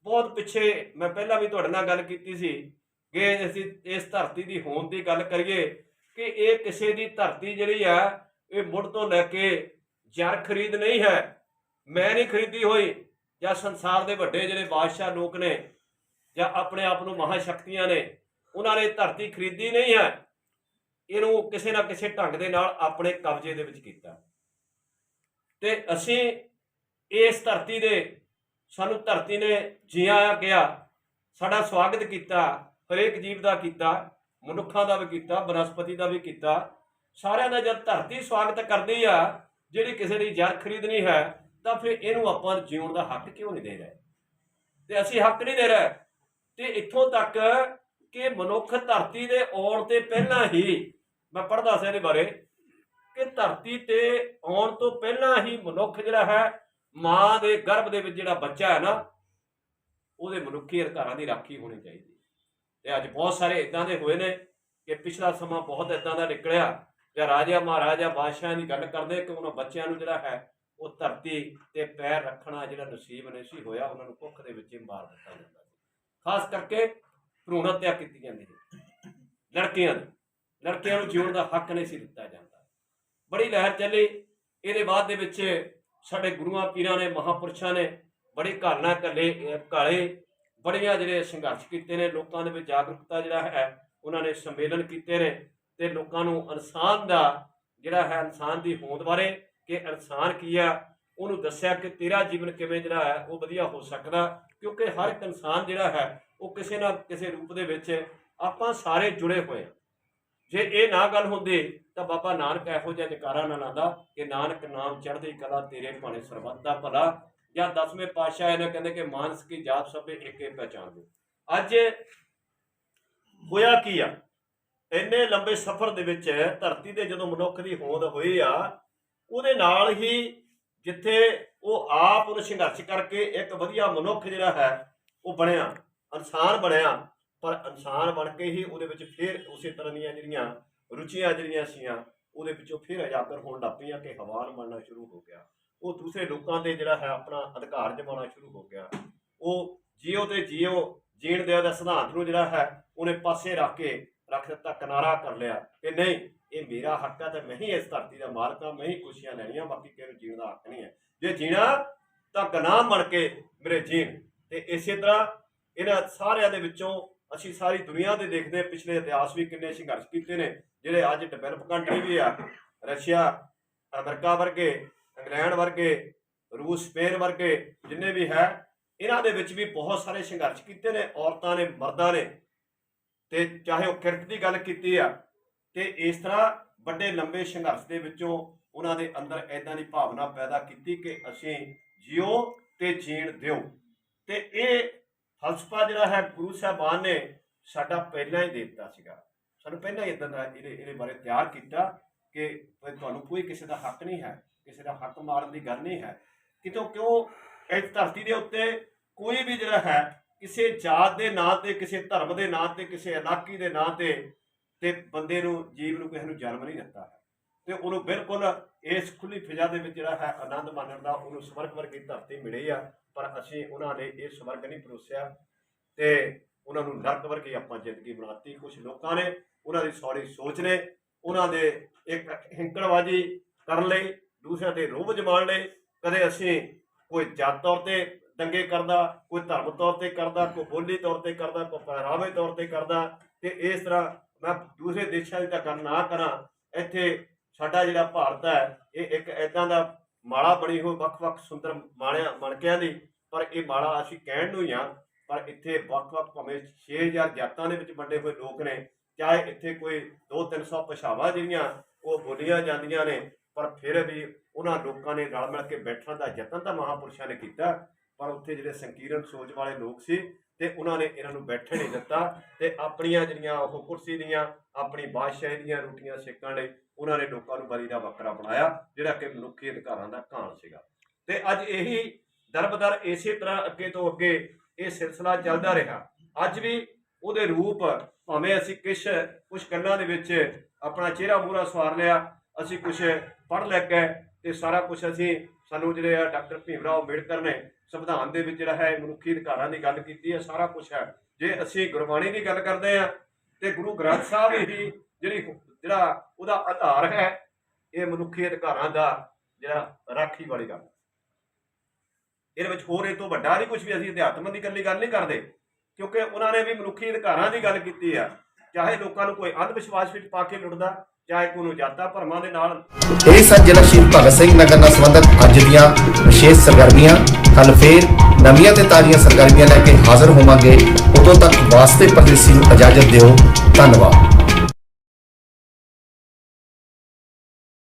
ਬਹੁਤ ਪਿੱਛੇ ਮੈਂ ਪਹਿਲਾਂ ਵੀ ਤੁਹਾਡੇ ਨਾਲ ਗੱਲ ਕੀਤੀ ਸੀ ਕਿ ਅਸੀਂ ਇਸ ਧਰਤੀ ਦੀ ਹੋਂਦ ਦੀ ਗੱਲ ਕਰੀਏ ਕਿ ਇਹ ਕਿਸੇ ਦੀ ਧਰਤੀ ਜਿਹੜੀ ਆ, ਇਹ ਮੁੱਢ ਤੋਂ ਲੈ ਕੇ ਜਰ ਖਰੀਦ ਨਹੀਂ ਹੈ, ਮੈਂ ਨਹੀਂ ਖਰੀਦੀ ਹੋਈ, ਜਾਂ ਸੰਸਾਰ ਦੇ ਵੱਡੇ ਜਿਹੜੇ ਬਾਦਸ਼ਾਹ ਲੋਕ ਨੇ, ਜਾਂ ਆਪਣੇ ਆਪ ਨੂੰ ਮਹਾ ਸ਼ਕਤੀਆਂ ਨੇ, ਉਹਨਾਂ ਨੇ ਧਰਤੀ ਖਰੀਦੀ ਨਹੀਂ ਹੈ, ਇਹਨੂੰ ਕਿਸੇ ਨਾ ਕਿਸੇ ਢੰਗ ਦੇ ਨਾਲ ਆਪਣੇ ਕਬਜ਼ੇ ਦੇ ਵਿੱਚ ਕੀਤਾ। ਤੇ ਅਸੀਂ ਇਸ ਧਰਤੀ ਦੇ, ਸਾਨੂੰ ਧਰਤੀ ਨੇ ਜਿਆ ਗਿਆ ਸਾਡਾ ਸਵਾਗਤ ਕੀਤਾ, ਹਰੇਕ ਜੀਵ ਦਾ ਕੀਤਾ, ਮਨੁੱਖਾਂ ਦਾ ਵੀ ਕੀਤਾ, ਬਨਸਪਤੀ ਦਾ ਵੀ ਕੀਤਾ। ਸਾਰਿਆਂ ਦਾ ਜਦ ਧਰਤੀ ਸਵਾਗਤ ਕਰਦੀ ਆ, ਜਿਹੜੀ ਕਿਸੇ ਦੀ ਜਰ ਖਰੀਦਣੀ ਹੈ, ਤਾਂ ਫਿਰ ਇਹਨੂੰ ਆਪਾਂ ਜਿਉਣ ਦਾ ਹੱਕ ਕਿਉਂ ਨਹੀਂ ਦੇ ਰਹੇ? ਤੇ ਅਸੀਂ ਹੱਕ ਨਹੀਂ ਦੇ ਰਹੇ। ਤੇ ਇੱਥੋਂ ਤੱਕ ਕਿ ਮਨੁੱਖ ਧਰਤੀ ਦੇ ਆਉਣ ਤੇ ਪਹਿਲਾਂ ਹੀ, ਮੈਂ ਪੜ੍ਹਦਾ ਸੀ ਇਹਦੇ ਬਾਰੇ, ਕਿ ਧਰਤੀ ਤੇ ਆਉਣ ਤੋਂ ਪਹਿਲਾਂ ਹੀ ਮਨੁੱਖ ਜਿਹੜਾ ਹੈ ਮਾਂ ਦੇ ਗਰਭ ਦੇ ਵਿੱਚ ਜਿਹੜਾ ਬੱਚਾ ਹੈ ਨਾ, ਉਹਦੇ ਮਨੁੱਖੀ ਅਧਿਕਾਰਾਂ ਦੀ ਰਾਖੀ ਹੋਣੀ ਚਾਹੀਦੀ। ਤੇ ਅੱਜ ਬਹੁਤ ਸਾਰੇ ਇਦਾਂ ਦੇ ਹੋਏ ਨੇ ਕਿ ਪਿਛਲਾ ਸਮਾਂ ਬਹੁਤ ਇਦਾਂ ਦਾ ਨਿਕਲਿਆ ਜਾਂ ਰਾਜਾ ਮਹਾਰਾਜਾ ਬਾਦਸ਼ਾਹ ਦੀ ਗੱਲ ਕਰਦੇ ਕਿ ਉਹਨਾਂ ਬੱਚਿਆਂ ਨੂੰ ਜਿਹੜਾ ਹੈ ਉਹ ਧਰਤੀ ਤੇ ਪੈਰ ਰੱਖਣਾ ਜਿਹੜਾ ਨਸੀਬ ਨਹੀਂ ਸੀ ਹੋਇਆ, ਉਹਨਾਂ ਨੂੰ ਭੁੱਖ ਦੇ ਵਿੱਚ ਹੀ ਮਾਰ ਦਿੱਤਾ ਜਾਂਦਾ ਖਾਸ ਕਰਕੇ ਭਰੂਣ ਹੱਤਿਆ ਕੀਤੀ ਜਾਂਦੀ ਸੀ। ਲੜਕੀਆਂ ਦੀ। ਲੜਕੀਆਂ ਨੂੰ ਜਿਉਣ ਦਾ ਹੱਕ ਨਹੀਂ ਸੀ ਦਿੱਤਾ ਜਾਂਦਾ। ਬੜੀ ਲਹਿਰ ਚੱਲੀ। ਇਹਦੇ ਬਾਅਦ ਦੇ ਵਿੱਚ ਸਾਡੇ ਗੁਰੂਆਂ ਪੀਰਾਂ ਨੇ ਮਹਾਪੁਰਸ਼ਾਂ ਨੇ ਬੜੇ ਘਾਲਣਾ ਕੱਲੇ ਕਾਲੇ ਬੜੀਆਂ ਜਿਹੜੇ ਸੰਘਰਸ਼ ਕੀਤੇ ਨੇ, ਲੋਕਾਂ ਦੇ ਵਿੱਚ ਜਾਗਰੂਕਤਾ ਜਿਹੜਾ ਹੈ, ਉਹਨਾਂ ਨੇ ਸੰਮੇਲਨ ਕੀਤੇ ਨੇ ਤੇ ਲੋਕਾਂ ਨੂੰ ਇਨਸਾਨ ਦਾ ਜਿਹੜਾ ਹੈ, ਇਨਸਾਨ ਦੀ ਹੋਂਦ ਬਾਰੇ ਕਿ ਇਨਸਾਨ ਕੀ ਆ, ਉਹਨੂੰ ਦੱਸਿਆ ਕਿ ਤੇਰਾ ਜੀਵਨ ਕਿਵੇਂ ਜਿਹੜਾ ਹੈ, ਉਹ ਵਧੀਆ ਹੋ ਸਕਦਾ, ਕਿਉਂਕਿ ਹਰ ਇੱਕ ਇਨਸਾਨ ਜਿਹੜਾ ਹੈ, ਉਹ ਕਿਸੇ ਨਾ ਕਿਸੇ ਰੂਪ ਦੇ ਵਿੱਚ ਆਪਾਂ ਸਾਰੇ ਜੁੜੇ ਹੋਏ ਆ ਜੇ ਇਹ ਨਾ ਗੱਲ ਹੁੰਦੀ ਤਾਂ ਬਾਬਾ ਨਾਨਕ ਇਹੋ ਜਿਹਾ ਜਕਾਰਾ ਨਾ ਲਾਉਂਦਾ ਕਿ ਨਾਨਕ ਨਾਮ ਚੜ੍ਹਦੀ ਕਲਾ ਤੇਰੇ ਭਾਣੇ ਸਰਬੱਤ ਦਾ ਭਲਾ। ਜਾਂ ਦਸਵੇਂ ਪਾਤਸ਼ਾਹ ਇਹਨੇ ਕਹਿੰਦੇ ਕਿ ਮਾਨਸ ਕੀ ਜਾਤ ਸਭੇ ਏਕੇ ਪਹਿਚਾਨ ਦੇ ਅੱਜ ਹੋਇਆ ਕੀ ਆ? ਇੰਨੇ ਲੰਬੇ ਸਫ਼ਰ ਦੇ ਵਿੱਚ ਧਰਤੀ ਤੇ ਜਦੋਂ ਮਨੁੱਖ ਦੀ ਹੋਂਦ ਹੋਈ ਆ, ਉਹਦੇ ਨਾਲ ਹੀ ਜਿੱਥੇ ਉਹ ਆਪ ਉਹ ਸੰਘਰਸ਼ ਕਰਕੇ ਇੱਕ ਵਧੀਆ ਮਨੁੱਖ ਜਿਹੜਾ ਹੈ, ਉਹ ਬਣਿਆ, ਇਨਸਾਨ ਬਣਿਆ। ਪਰ ਇਨਸਾਨ ਬਣ ਕੇ ਹੀ ਉਹਦੇ ਵਿੱਚ ਫਿਰ ਉਸੇ ਤਰ੍ਹਾਂ ਦੀਆਂ ਜਿਹੜੀਆਂ ਰੁਚੀਆਂ ਜਿਹੜੀਆਂ ਸੀਆਂ, ਉਹਦੇ ਵਿੱਚੋਂ ਫਿਰ ਉਜਾਗਰ ਹੋਣ ਲੱਗ ਪਈਆਂ ਕਿ ਹਵਾਨ ਮੰਨਣਾ ਸ਼ੁਰੂ ਹੋ ਗਿਆ। ਉਹ ਦੂਸਰੇ ਲੋਕਾਂ ਤੇ ਜਿਹੜਾ ਹੈ ਆਪਣਾ ਅਧਿਕਾਰ ਜਮਾਉਣਾ ਸ਼ੁਰੂ ਹੋ ਗਿਆ। ਉਹ ਜੀਓ ਤੇ ਜੀਓ ਜੀਣ ਦੇ ਉਹਦਾ ਸਿਧਾਂਤ ਨੂੰ ਜਿਹੜਾ ਹੈ, ਉਹਨੇ ਪਾਸੇ ਰੱਖ ਕੇ ਰੱਖ ਦਿੱਤਾ, ਕਿਨਾਰਾ ਕਰ ਲਿਆ ਕਿ ਨਹੀਂ, ਇਹ ਮੇਰਾ ਹੱਕ ਹੈ ਤੇ ਮੈਂ ਹੀ ਇਸ ਧਰਤੀ ਦਾ ਮਾਲਕ ਹਾਂ, ਮੈਂ ਹੀ ਖੁਸ਼ੀਆਂ ਲੈਣੀਆਂ, ਬਾਕੀ ਕਿਸੇ ਨੂੰ ਜੀਣ ਦਾ ਹੱਕ ਨਹੀਂ ਹੈ। ਜੇ ਜੀਣਾ, ਤਾਂ ਗੁਨਾਹ ਬਣ ਕੇ ਮੇਰੇ ਜੀਣ। ਤੇ ਇਸੇ ਤਰ੍ਹਾਂ ਇਹਨਾਂ ਸਾਰਿਆਂ ਦੇ ਵਿੱਚੋਂ ਅਸੀਂ ਸਾਰੀ ਦੁਨੀਆ ਦੇ ਦੇਖਦੇ ਹਾਂ, ਪਿਛਲੇ ਇਤਿਹਾਸ ਵੀ ਕਿੰਨੇ ਸੰਘਰਸ਼ ਕੀਤੇ ਨੇ, ਜਿਹੜੇ ਅੱਜ ਡਿਵੈਲਪ ਕੰਟਰੀ ਵੀ ਆ। ਰਸ਼ੀਆ, ਅਮਰੀਕਾ ਵਰਗੇ, ਇੰਗਲੈਂਡ ਵਰਗੇ, ਰੂਸ, ਸਪੇਨ ਵਰਗੇ ਜਿੰਨੇ ਵੀ ਹੈ, ਇਹਨਾਂ ਦੇ ਵਿੱਚ ਵੀ ਬਹੁਤ ਸਾਰੇ ਸੰਘਰਸ਼ ਕੀਤੇ ਨੇ, ਔਰਤਾਂ ਨੇ, ਮਰਦਾਂ ਨੇ। ਤੇ ਚਾਹੇ ਉਹ ਕਿਰਤ ਦੀ ਗੱਲ ਕੀਤੀ ਆ, ਤੇ ਇਸ ਤਰ੍ਹਾਂ ਵੱਡੇ ਲੰਬੇ ਸੰਘਰਸ਼ ਦੇ ਵਿੱਚੋਂ ਉਹਨਾਂ ਦੇ ਅੰਦਰ ਐਦਾਂ ਦੀ ਭਾਵਨਾ ਪੈਦਾ ਕੀਤੀ ਕਿ ਅਸੀਂ ਜਿਉ ਤੇ ਜੀਣ ਦਿਓ ਤੇ ਇਹ ਫਲਸਫਾ ਜਿਹੜਾ ਹੈ, ਗੁਰੂ ਸਾਹਿਬਾਨ ਨੇ ਸਾਡਾ ਪਹਿਲਾਂ ਹੀ ਦੇ ਦਿੱਤਾ ਸੀਗਾ। ਸਾਨੂੰ ਪਹਿਲਾਂ ਹੀ ਇਦਾਂ ਦਾ ਇਹਦੇ ਇਹਦੇ ਬਾਰੇ ਤਿਆਰ ਕੀਤਾ ਕਿ ਤੁਹਾਨੂੰ ਕੋਈ ਕਿਸੇ ਦਾ ਹੱਕ ਨਹੀਂ ਹੈ, ਕਿਸੇ ਦਾ ਹੱਕ ਮਾਰਨ ਦੀ ਗੱਲ ਨਹੀਂ ਹੈ। ਕਿਤੋਂ ਕਿਉਂ ਇਸ ਧਰਤੀ ਦੇ ਉੱਤੇ ਕੋਈ ਵੀ ਜਿਹੜਾ ਹੈ, ਕਿਸੇ ਜਾਤ ਦੇ ਨਾਂ ਤੇ, ਕਿਸੇ ਧਰਮ ਦੇ ਨਾਂ ਤੇ, ਕਿਸੇ ਇਲਾਕੀ ਦੇ ਨਾਂ ਤੇ ਤੇ ਬੰਦੇ ਨੂੰ, ਜੀਵ ਨੂੰ ਕਿਸੇ ਨੂੰ ਜਨਮ ਨਹੀਂ ਦਿੱਤਾ ਹੈ। ਤੇ ਉਹਨੂੰ ਬਿਲਕੁਲ ਇਸ ਖੁੱਲੀ ਫਿਜ਼ਾ ਦੇ ਵਿੱਚ ਜਿਹੜਾ ਹੈ ਆਨੰਦ ਮਾਣਨ ਦਾ, ਉਹਨੂੰ ਸਵਰਗ ਵਰਗੀ ਧਰਤੀ ਮਿਲੀ ਆ। ਪਰ ਅਸੀਂ ਉਹਨਾਂ ਨੇ ਇਹ ਸਵਰਗ ਨਹੀਂ ਪਰੋਸਿਆ ਤੇ ਉਹਨਾਂ ਨੂੰ ਨਰਕ ਵਰਗੀ ਆਪਾਂ ਜ਼ਿੰਦਗੀ ਬਣਾਤੀ। ਕੁਝ ਲੋਕਾਂ ਨੇ ਉਹਨਾਂ ਦੀ ਸੌੜੀ ਸੋਚ ਨੇ, ਉਹਨਾਂ ਦੇ ਇੱਕ ਹਿੰਕੜਬਾਜੀ ਕਰਨ ਲਈ, ਦੂਸਰਿਆਂ ਦੇ ਰੋਬ ਜਮਾਉਣ ਲਈ। ਕਦੇ ਅਸੀਂ ਕੋਈ ਜਾਤ ਤੌਰ ਤੇ ਦੰਗੇ ਕਰਦਾ, ਕੋਈ ਧਰਮ ਤੌਰ ਤੇ ਕਰਦਾ, ਕੋਈ ਬੋਲੀ ਤੌਰ ਤੇ ਕਰਦਾ, ਕੋਈ ਪਹਿਰਾਵੇ ਤੌਰ ਤੇ ਕਰਦਾ ਤੇ ਇਸ ਤਰ੍ਹਾਂ ਮੈਂ ਦੂਸਰੇ ਦੇਸ਼ਾਂ ਦੀ ਤਾਂ ਗੱਲ ਨਾ ਕਰਾਂ, ਇੱਥੇ ਸਾਡਾ ਜਿਹੜਾ ਭਾਰਤ ਹੈ, ਇਹ ਇੱਕ ਐਦਾਂ ਦਾ ਮਾਲਾ ਬਣੀ ਹੋਈ, ਵੱਖ-ਵੱਖ ਸੁੰਦਰ ਮਾਣਿਆ, ਮਣਕਿਆਂ ਦੀ, ਪਰ ਇਹ ਮਾਲਾ ਅਸੀਂ ਕਹਿਣ ਨੂੰ ਹੀ ਆ, ਪਰ ਇੱਥੇ ਵੱਖ-ਵੱਖ ਭਾਵੇਂ 6000 ਜਾਤਾਂ ਦੇ ਵਿੱਚ ਵੰਡੇ ਹੋਏ ਲੋਕ ਨੇ, ਚਾਹੇ ਇੱਥੇ ਕੋਈ 2-300 ਭਾਸ਼ਾਵਾਂ ਜਿਹੜੀਆਂ, ਉਹ ਬੋਲੀਆਂ ਜਾਂਦੀਆਂ ਨੇ, ਪਰ ਫਿਰ ਵੀ ਉਹਨਾਂ ਲੋਕਾਂ ਨੇ ਰਲ ਮਿਲ ਕੇ ਬੈਠਣ ਦਾ ਯਤਨ ਤਾਂ ਮਹਾਪੁਰਸ਼ਾਂ ਨੇ ਕੀਤਾ, ਪਰ ਉੱਥੇ ਜਿਹੜੇ ਸੰਕੀਰਨ ਸੋਚ ਵਾਲੇ ਲੋਕ ਸੀ ਤੇ ਉਹਨਾਂ ਨੇ ਇਹਨਾਂ ਨੂੰ ਬੈਠਣ ਨਹੀਂ ਦਿੱਤਾ ਤੇ ਆਪਣੀਆਂ ਜਿਹੜੀਆਂ ਉਹ ਕੁਰਸੀ ਦੀਆਂ, ਆਪਣੀ ਬਾਦਸ਼ਾਹੀ ਦੀਆਂ ਰੋਟੀਆਂ ਸੇਕਣ ਲਈ ਉਹਨਾਂ ਨੇ ਲੋਕਾਂ ਨੂੰ ਬਲੀ ਦਾ ਬੱਕਰਾ ਬਣਾਇਆ, ਜਿਹੜਾ ਕਿ ਮਨੁੱਖੀ ਅਧਿਕਾਰਾਂ ਦਾ ਕਾਣ ਸੀਗਾ। ਤੇ ਅੱਜ ਇਹੀ ਦਰਬਦਰ ਇਸੇ ਤਰ੍ਹਾਂ ਅੱਗੇ ਤੋਂ ਅੱਗੇ ਇਹ ਸਿਲਸਿਲਾ ਚੱਲਦਾ ਰਿਹਾ। ਅੱਜ ਵੀ ਉਹਦੇ ਰੂਪ ਭਾਵੇਂ ਅਸੀਂ ਕਿਛ ਕੁਝ ਗੱਲਾਂ ਦੇ ਵਿੱਚ ਆਪਣਾ ਚਿਹਰਾ ਮੂਹਰਾ ਸਵਾਰ ਲਿਆ, ਅਸੀਂ ਕੁਝ ਪੜ੍ਹ ਲੈ ਕੇ ਤੇ ਸਾਰਾ ਕੁਝ ਅਸੀਂ ਸਾਨੂੰ ਜਿਹੜੇ ਆ ਡਾਕਟਰ ਭੀਮ ਰਾਓ ਅੰਬੇਡਕਰ ਨੇ ਸੰਵਿਧਾਨ ਦੇ ਵਿੱਚ ਜਿਹੜਾ ਹੈ ਮਨੁੱਖੀ ਅਧਿਕਾਰਾਂ ਦੀ ਗੱਲ ਕੀਤੀ ਹੈ, ਸਾਰਾ ਕੁਝ ਹੈ। ਜੇ ਅਸੀਂ ਗੁਰਬਾਣੀ ਦੀ ਗੱਲ ਕਰਦੇ ਆ ਤੇ ਗੁਰੂ ਗ੍ਰੰਥ ਸਾਹਿਬ ਹੀ ਜਿਹੜੀ ਜਿਹੜਾ ਉਹਦਾ ਆਧਾਰ ਹੈ, ਇਹ ਮਨੁੱਖੀ ਅਧਿਕਾਰਾਂ ਦਾ ਜਿਹੜਾ ਰਾਖੀ ਵਾਲੀ ਗੱਲ ਇਹਦੇ ਵਿੱਚ ਹੋਰ ਇਹ ਤੋਂ ਵੱਡਾ ਨਹੀਂ ਕੁਝ ਵੀ ਅਸੀਂ ਅਧਿਆਤਮ ਦੀ ਇਕੱਲੀ ਗੱਲ ਨਹੀਂ ਕਰਦੇ, ਕਿਉਂਕਿ ਉਹਨਾਂ ਨੇ ਵੀ ਮਨੁੱਖੀ ਅਧਿਕਾਰਾਂ ਦੀ ਗੱਲ ਕੀਤੀ ਆ। ਚਾਹੇ ਲੋਕਾਂ ਨੂੰ ਕੋਈ ਅੰਧ ਵਿਸ਼ਵਾਸ ਵਿੱਚ ਪਾ ਕੇ ਲੁੱਟਦਾ ਚਾਹੇ ਕੋਈ ਨੂੰ ਭਰਮਾਂ ਦੇ ਨਾਲ। ਇਹ ਸਨ ਜ਼ਿਲ੍ਹਾ ਸ਼ਹੀਦ ਭਗਤ ਸਿੰਘ ਨਗਰ ਨਾਲ ਸੰਬੰਧਿਤ ਅੱਜ ਦੀਆਂ ਵਿਸ਼ੇਸ਼ ਸਰਗਰਮੀਆਂ। ਕੱਲ ਫੇਰ ਨਵੀਆਂ ਤੇ ਤਾਜ਼ੀਆਂ ਸਰਗਰਮੀਆਂ ਲੈ ਕੇ ਹਾਜ਼ਰ ਹੋਵਾਂਗੇ। ਉਦੋਂ ਤੱਕ ਵਾਸਤੇ ਪਰਦੇਸੀ ਨੂੰ ਇਜਾਜ਼ਤ ਦਿਓ। ਧੰਨਵਾਦ।